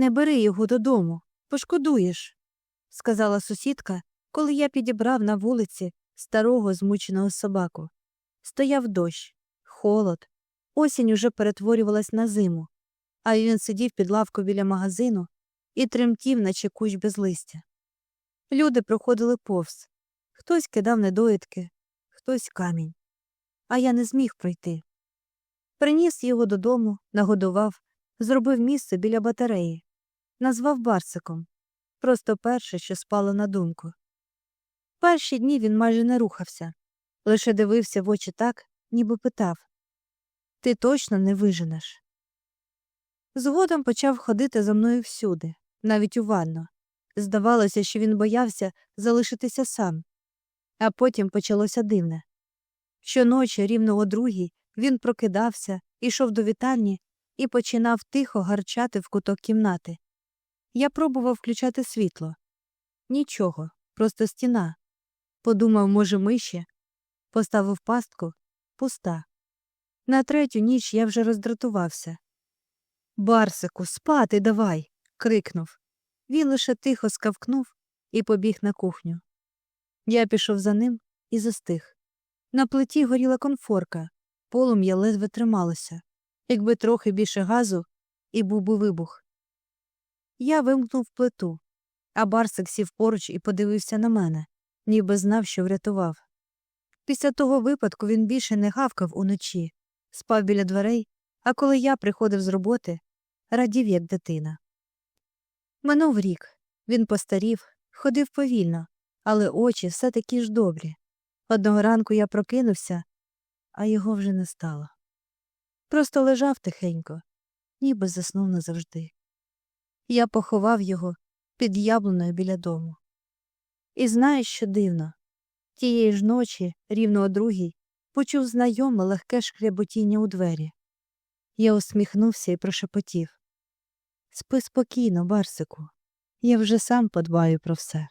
Не бери його додому, пошкодуєш, сказала сусідка, коли я підібрав на вулиці старого змученого собаку. Стояв дощ, холод, осінь уже перетворювалась на зиму, а він сидів під лавкою біля магазину і тремтів, наче кущ без листя. Люди проходили повз. Хтось кидав недоїдки, хтось камінь. А я не зміг пройти. Приніс його додому, нагодував, зробив місце біля батареї, назвав Барсиком. Просто перше, що спало на думку. Перші дні він майже не рухався, лише дивився в очі так, ніби питав Ти точно не виженеш. Згодом почав ходити за мною всюди, навіть у ванну. Здавалося, що він боявся залишитися сам. А потім почалося дивне. Щоночі, рівно о другій, він прокидався, ішов до вітальні і починав тихо гарчати в куток кімнати. Я пробував включати світло. Нічого, просто стіна. Подумав, може, миші. Поставив пастку пуста. На третю ніч я вже роздратувався. Барсику, спати давай. крикнув. Він лише тихо скавкнув і побіг на кухню. Я пішов за ним і застиг. На плиті горіла конфорка, полум'я ледве трималося. Якби трохи більше газу, і був би вибух. Я вимкнув плиту, а Барсик сів поруч і подивився на мене, ніби знав, що врятував. Після того випадку він більше не гавкав уночі, спав біля дверей, а коли я приходив з роботи, радів, як дитина. Минув рік. Він постарів, ходив повільно, але очі все такі ж добрі. Одного ранку я прокинувся, а його вже не стало. Просто лежав тихенько, ніби заснув назавжди. Я поховав його під яблуною біля дому. І знаєш, що дивно? Тієї ж ночі, рівно о другій, почув знайоме легке шкряботіння у двері. Я усміхнувся і прошепотів Спи спокійно, Барсику, я вже сам подбаю про все.